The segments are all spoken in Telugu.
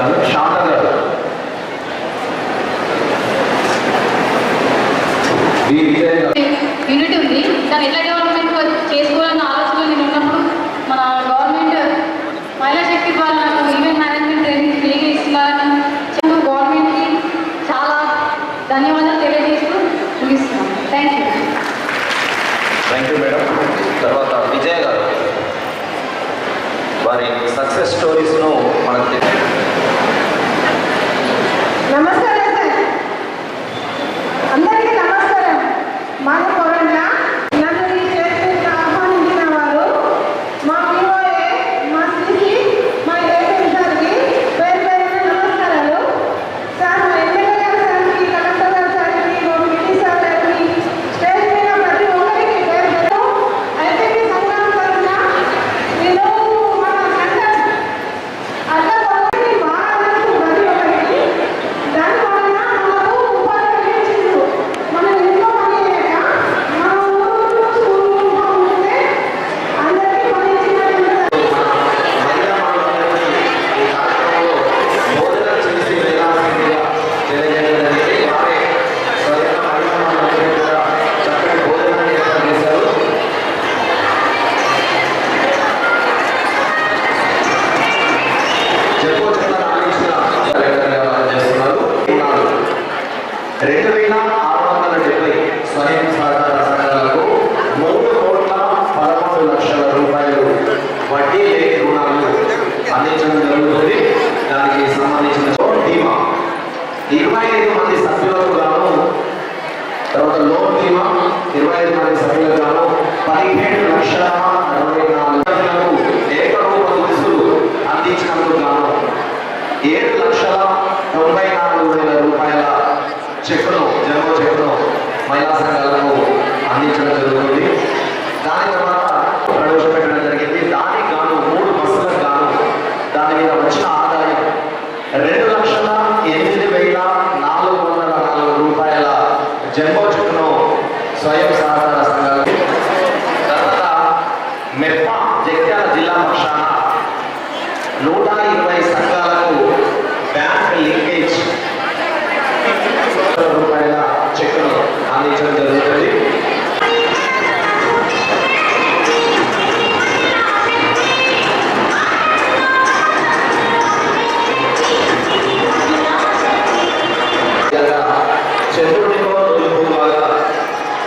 కాదు శాంత గారు యూనిట్ ఉంది. దాన్ని ఎట్లా డెవలప్మెంట్ చేసుకోవాలన్న ఆలోచనలు నేను ఉన్నప్పుడు మన గవర్నమెంట్ మహిళా శక్తి ద్వారా నాకు ఈవెంట్ మేనేజ్మెంట్ ట్రైనింగ్ ఫ్రీగా ఇస్తున్నారని గవర్నమెంట్కి చాలా ధన్యవాదాలు తెలియజేస్తూ ముగిస్తున్నాను. Thank you thank you madam తర్వాత విజయ్ గారు. వారి సక్సెస్ స్టోరీస్ను మనకు ఏడు లక్షల తొంభై నాలుగు వేల రూపాయల చెక్కును జన్మ చెక్కును మహిళా సంఘాల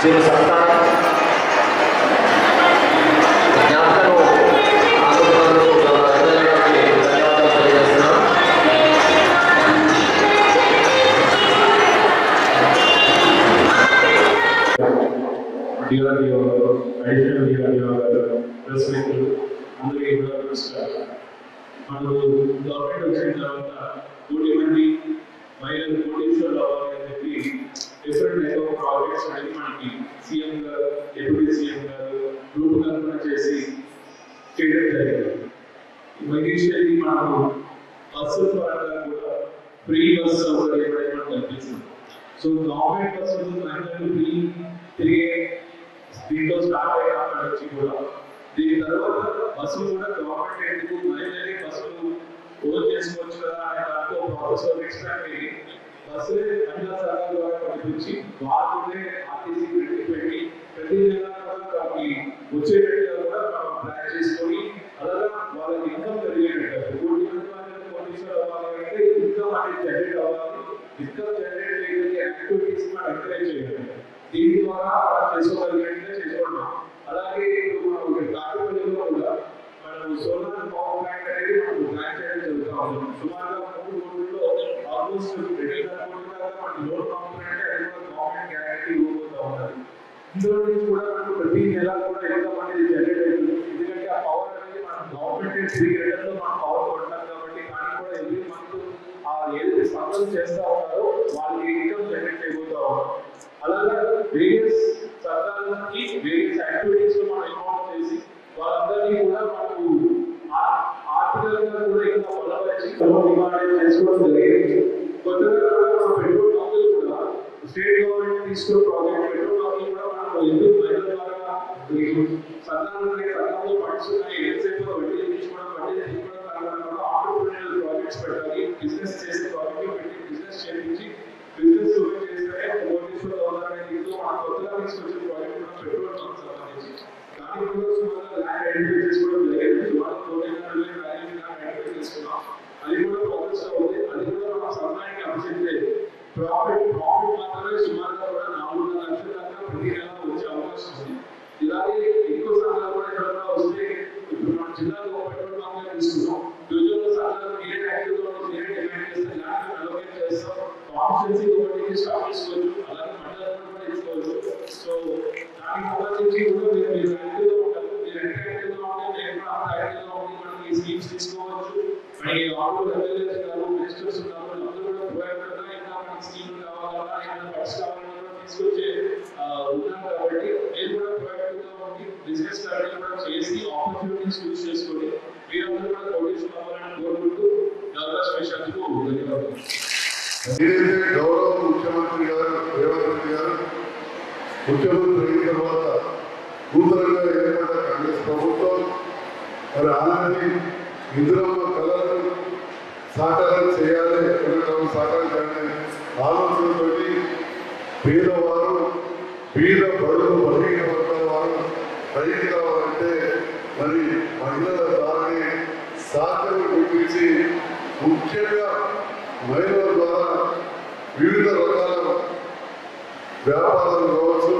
చిరు సంతానం జ్ఞాపకను DRDO additional DRDO garu press మిత్రులు అందరికీ కూడా నమస్కారం. మనకు గవర్నమెంట్ వచ్చిన తర్వాత కోటి మంది మహిళలు కోటీశ్వరులు అని చెప్పి డిఫరెంట్ టైప్ ఆఫ్ ప్రాజెక్ట్స్ అనేది మనకి సీఎం గారు డిప్యూటీ సీఎం గారు రూపకల్పన చేసి చేయడం జరిగింది ఇనిషియల్లీ మనకు బస్సు పరంగా కూడా ఫ్రీ బస్ సౌకర్యం అనేది మనం కల్పిస్తున్నాం సో గవర్నమెంట్ బస్సులు మహిళలు ఫ్రీ తిరిగే దీంట్లో స్టార్ట్ అయినప్పటి నుంచి కూడా దీని తర్వాత బస్సులు కూడా గవర్నమెంట్ ఎందుకు మహిళలే బస్సులు ఓన్ చేసుకోవచ్చు కదా అనే దాంతో ప్రాసెస్ ఎక్స్ట్రాక్ట్ అయ్యి బస్సులే మహిళా సంఘాల ద్వారా పంపించి వాళ్ళే ఆర్టీసీ పెట్టి పెట్టి ప్రతి జిల్లా వాళ్ళకి వచ్చేటట్టుగా కూడా మనం ప్లాన్ చేసుకొని అలాగా వాళ్ళకి ఇన్కమ్ పెరిగేటట్టు. కోటి మంది అవ్వాలి అంటే ఇన్కమ్ అనేది జనరేట్ అవ్వాలి. ఇన్కమ్ జనరేట్ చేయగలిగే యాక్టివిటీస్ మనం ఎంకరేజ్ చేయాలి దీని ద్వారా మనం చేసుకోగలిగినట్టుగా చేసుకుంటున్నాం లోన్ కాంపొనెంట్ అది కూడా గవర్నమెంట్ గ్యారంటీ ఇవ్వబోతా ఉన్నది ఇందులో నుంచి కూడా మనకు ప్రతి నెల కూడా ఇన్కమ్ అనేది జనరేట్ అవుతుంది ఎందుకంటే ఆ పవర్ అనేది మనం గవర్నమెంట్ త్రీ లో మనం పవర్ కొట్టాం కాబట్టి కానీ కూడా ఎవ్రీ మంత్ ఆ ఏదైతే స్పందన చేస్తా ఉన్నారో వాళ్ళకి ఇన్కమ్ జనరేట్ అయిపోతా ఉన్నారు అలాగే వేరియస్ సర్కార్కి వేరియస్ యాక్టివిటీస్లో మనం ఇన్వాల్వ్ చేసి వాళ్ళందరినీ కూడా మనకు ఆర్థికంగా కూడా ఇంకా బలపరిచి డిమాండ్ చేసుకోవడం జరిగింది గవర్నమెంట్ తీసుకున్న ప్రాజెక్ట్ పెట్రోల్ బంకులు కూడా మనం ఎందుకు మహిళల ద్వారా సంఘాలు సంఘంలో పడుతున్నాయి ఎంతసేపు వడ్డీ తీసుకోవడం వడ్డీ తీసుకోవడం కాకుండా కూడా ఆంటర్ప్రినర్ ప్రాజెక్ట్స్ పెట్టాలి బిజినెస్ చేసే ప్రాజెక్ట్ పెట్టి బిజినెస్ చేయించి బిజినెస్ చేస్తే కోటీశ్వర గవర్నమెంట్ ఇంట్లో మన కొత్తగా తీసుకొచ్చిన ప్రాజెక్ట్ కూడా పెట్రోల్ పంప్ సంబంధించి దాని కూడా సుమారుగా ల్యాండ్ ఐడెంటిఫై బిజినెస్ స్టడీ కూడా చేసి ఆపర్చునిటీస్ యూజ్ చేసుకొని మీరందరూ కూడా కోటేషన్ అవ్వాలని కోరుకుంటూ గౌరవ స్పెషల్కు ధన్యవాదాలు గౌరవ ముఖ్యమంత్రి గారు రేవంత్ రెడ్డి గారు ముఖ్యమంత్రి అయిన తర్వాత నూతనంగా ఏర్పడ్డ కాంగ్రెస్ ప్రభుత్వం మరి ఆనాటి ఇందిరమ్మ కళలను సాకారం చేయాలి ఎక్కడ సాకారం చేయాలి ఆలోచనతోటి పేదవారు పేద బడులు బలహీన వర్గాల వారు పైకి రావాలంటే మరి మహిళల ద్వారానే సాకరం గుర్తించి ముఖ్యంగా మహిళల ద్వారా వివిధ రకాల వ్యాపారాలు కావచ్చు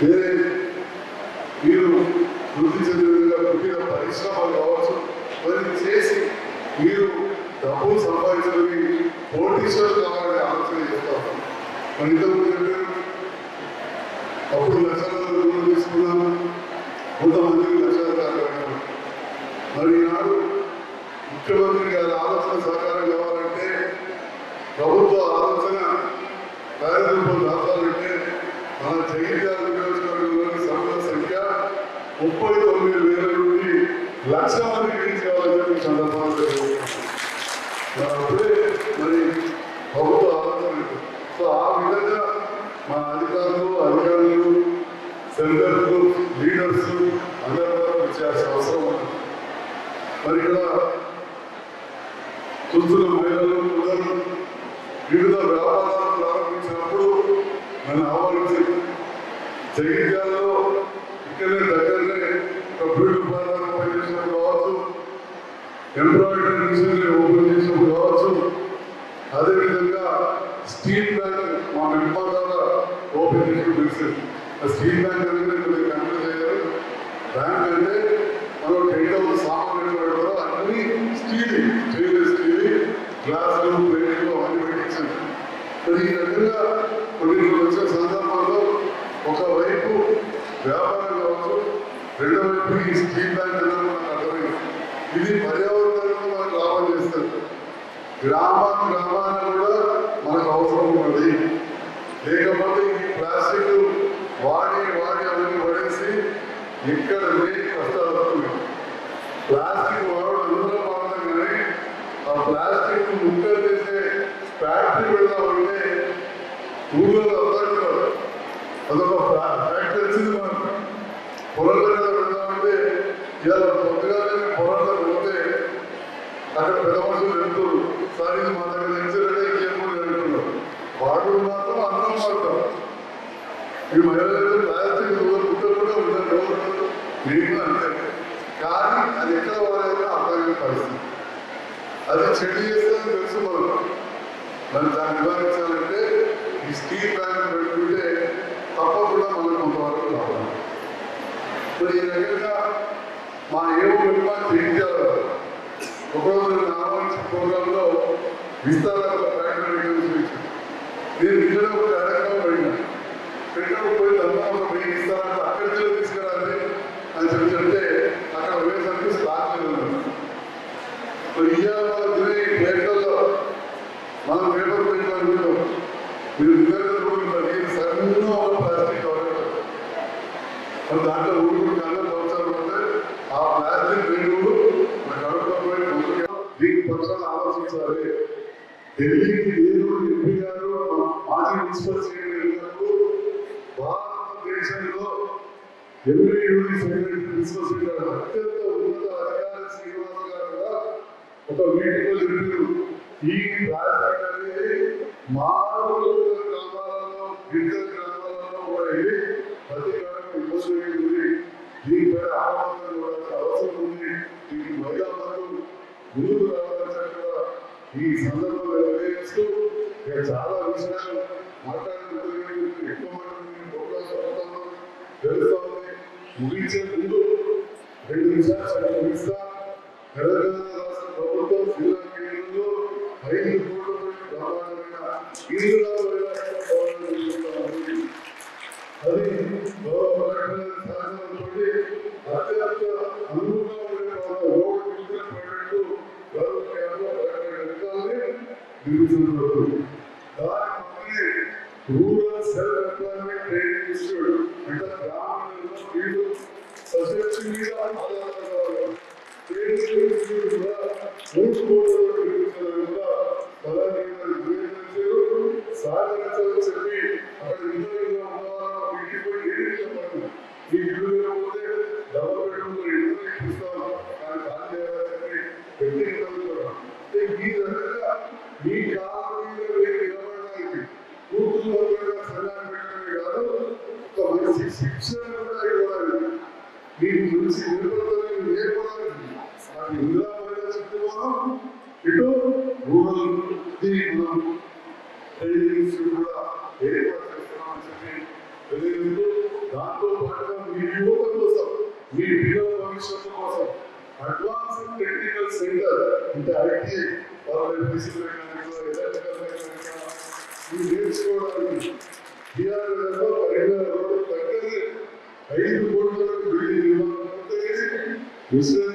వేరే మీరు వృద్ధి చెందిన విధంగా పుట్టిన పరిశ్రమలు కావచ్చు మరి చేసి మీరు డబ్బు సంపాదించడానికి కోటీశ్వరులు కావాలని ఆలోచన చేస్తాం. మరి ఇంతకుముందు అప్పుడు లక్షల రుణం తీసుకున్నాము కొంతమందికి లక్షలు దాకా మరి ఈనాడు ముఖ్యమంత్రి గారి ఆలోచన సహకారం కావాలంటే ప్రభుత్వ ఆలోచన కార్యరూపం దాచాలంటే మన జగిత్యాల నియోజకవర్గంలోని సభ్యుల సంఖ్య ముప్పై తొమ్మిది వేల నుండి లక్ష మంది రీచ్ కావాలని చెప్పి ఈ సందర్భంగా మరి ప్రభుత్వ సో ఆ విధంగా మా అధికారులు అధికారులు సెంటర్లు లీడర్స్ అందరూ చేయాల్సిన అవసరం ఉంది మరి ఇక్కడ చూస్తున్న మహిళలు వివిధ వ్యాపారాలు ప్రారంభించినప్పుడు నన్ను ఆహ్వానించింది జగిత్యాలలో ఇక్కడే దగ్గరనే ఒక బ్యూటీ పార్లర్ ఎంబ్రాయిడరీ మిషన్లు ఓపెన్ చేసినప్పుడు కావచ్చు. అదేవిధంగా స్టీల్ బ్యాంక్ మా మెంబర్ ద్వారా ఓపెన్ చేసినప్పుడు తెలిసింది ఆ స్టీల్ బ్యాంక్ అనేది కొద్దిగా కన్ఫ్యూజ్ చేయాలి. బ్యాంక్ అంటే మనం టెంట్ హౌస్ సామాన్లు పెడతారు అన్ని స్టీల్ స్టెయిన్లెస్ స్టీల్ గ్లాసులు ప్లేట్లు అవన్నీ పెట్టించారు మరి ఈ రకంగా కొన్ని వచ్చే సందర్భంలో ఒకవైపు వ్యాపారం కావచ్చు రెండో వైపు ఈ స్టీల్ బ్యాంక్ అనేది మనకు అర్థమైంది. ఇది గ్రామ గ్రామాన కూడా మనకు అవసరం ఉన్నది లేకపోతే ఈ ప్లాస్టిక్ వాడి వాడి అవన్నీ పడేసి ఇక్కడ లేని కష్టాలు వస్తున్నాయి. ప్లాస్టిక్ వాడడం అందరూ కానీ ఆ ప్లాస్టిక్ ముక్కలు చేసే ఫ్యాక్టరీ పెడదామంటే ఊళ్ళో అందరిలో అదొక ఫ్యాక్టరీ వచ్చింది మనం పొలంలో పెడదామంటే ఇలా అక్కడ వెళ్తారు సార్ మా దగ్గర ఇన్సూరెన్స్ ఇంకేమో వెళ్తున్నారు వాళ్ళు మాత్రం అన్నం వాడతాం ఈ మహిళలు ప్లాస్టిక్ కుక్కలు కూడా ఉంటారు ఎవరు నేను అంతే. కానీ అది ఎక్కడ వాళ్ళైనా అర్థం పరిస్థితి. అది చెడు చేస్తే తెలుసు మనం. మరి దాన్ని నివారించాలంటే ఈ స్టీల్ ప్లాంట్ పెట్టుకుంటే తప్పకుండా మనం కొంతవరకు రావాలి మరి ఈ రకంగా మా ఏవో నిర్మాణం చేయించారు. ఒకరోజు నేను ప్రోగ్రాంలో విస్తారంగా ప్రకటన చూపించాను నేను ఇంట్లో ఒక కార్యక్రమం పడినా పెట్టడం పోయి తప్ప పోయి విస్తారంగా ఇస్తారంటే అక్కడికి తీసుకురాలి అని చెప్పి చెప్తే అక్కడ వేసరికి స్టాక్ లేదు మరి మనం పేపర్ ప్లేట్ మీరు నిజంగా చూడండి సన్న ఒక ప్లాస్టిక్ కవర్ దాంట్లో ఊరుకుంటాను. ఢిల్లీకి నేను ఎంపీ గారు మా మాజీ మున్సిపల్ సెక్రటరీ వెళ్ళినప్పుడు భారతదేశంలో MP unit secretary principal secretary అత్యంత ఉన్నత అధికారి శ్రీనివాస గారు కూడా ఒక మీటింగ్లో చెప్పారు ఈ అనేది తెలుస్తోంది ముగించే ముందు రెండు నిమిషాలు చదువు ముగిస్తా తెలంగాణ రాష్ట్ర ప్రభుత్వం జిల్లా కేంద్రంలో ఐదు కోట్ల బ్రహ్మాండమైన ఇందులో అది గౌరవ కలెక్టర్ సాధించుకోండి అత్యంత అనువుగా ఉండే రోడ్డు చూసినట్టు గౌరవ కేంద్రంలో కలెక్టర్ అధికారులని నిలుచున్నారు. దాని పక్కనే రూరల్ సస్యక్రియగా ఆధారంగా దేశ దాంతో పాటుగా మీ యువత కోసం మీ పిల్లల భవిష్యత్తు కోసం అడ్వాన్స్ టెక్నికల్ సెంటర్ అంటే ఐటీ నేర్చుకోవడానికి ఐదు కోట్ల బిల్డింగ్ నిర్మాణం పూర్తయింది